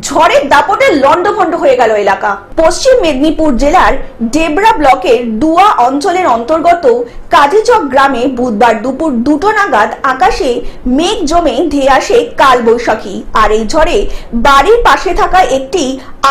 ঝড়ের দাপটে লন্ডভন্ড হয়ে গেল এলাকা। পশ্চিম মেদিনীপুর জেলার ডেবরা ব্লকের ডুয়া অঞ্চলের অন্তর্গত কাজীচক গ্রামে বুধবার দুপুর দুটো নাগাদ আকাশে মেঘ জমে ধেয়ে আসে কালবৈশাখী। আর এই ঝড়ে বাড়ির পাশে থাকা একটি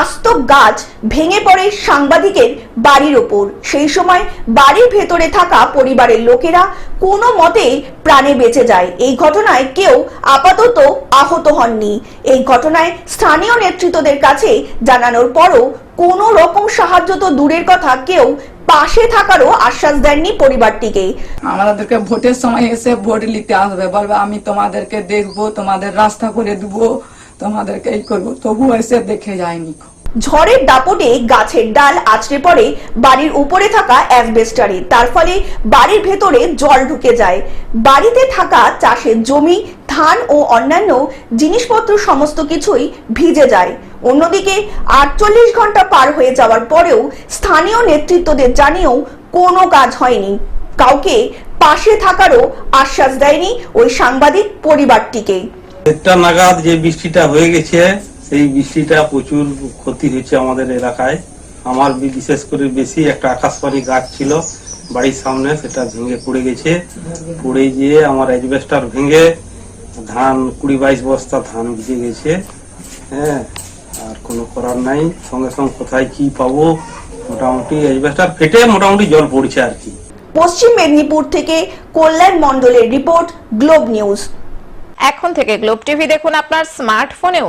আস্ত গাছ ভেঙে পড়ে সাংবাদিকের বাড়ির ওপর। সেই সময় বাড়ির ভেতরে থাকা পরিবারের লোকেরা কোনো মতে প্রাণে বেঁচে যায়। এই ঘটনায় কেউ আপাতত আহত হননি। এই ঘটনায় স্থানীয় নেতৃত্বদের কাছে জানানোর পরও কোনো রকম সাহায্য তো দূরের কথা, কেউ পাশে থাকারও আশ্বাস দেননি পরিবারটিকে। আমাদেরকে ভোটের সময় এসে ভোট নিতে আসবে, বলবে, আমি তোমাদেরকে দেখব, তোমাদের রাস্তা করে দেবো, তোমাদেরকে এই করব। তবুও এসে দেখে যায়নি। ঝড়ের দাপটে গাছের ডাল আছড়ে পড়ে, বাড়ির উপরে থাকা অ্যাসবেস্টারে। তার ফলে বাড়ির ভেতরে জল ঢুকে যায়। বাড়িতে থাকা চাষের জমি, ধান ও অন্যান্য জিনিসপত্র সমস্ত কিছুই ভিজে যায়। অন্যদিকে আটচল্লিশ ঘণ্টা পার হয়ে যাওয়ার পরেও স্থানীয় নেতৃত্বদের জানিয়েও কোনো কাজ হয়নি। কাউকে পাশে থাকারও আশ্বাস দেয়নি ওই সাংবাদিক পরিবারটিকে। দেড়টা নাগাদ যে বৃষ্টিটা হয়ে গেছে সেই বৃষ্টিটা প্রচুর ক্ষতি হয়েছে আমাদের এলাকায়। আমার বিশেষ করে বেশি একটা আকাশবাণী গাছ ছিল বাড়ির সামনে সেটা ভেঙে পড়ে গেছে। পড়ে গিয়ে আমার অ্যাজবেস্টার ভেঙে ধান কুড়ি বাইশ বস্তা ধান ভিজে গেছে। হ্যাঁ আর কোনো করার নাই। সঙ্গে সঙ্গে কোথায় কি পাবো? মোটামুটি অ্যাজবেস্টার ফেটে মোটামুটি জল পড়ছে আর কি। পশ্চিম মেদিনীপুর থেকে কল্যাণ মণ্ডলের রিপোর্ট গ্লোব নিউজ। এখন থেকে গ্লোব টিভি দেখুন আপনার স্মার্টফোনেও।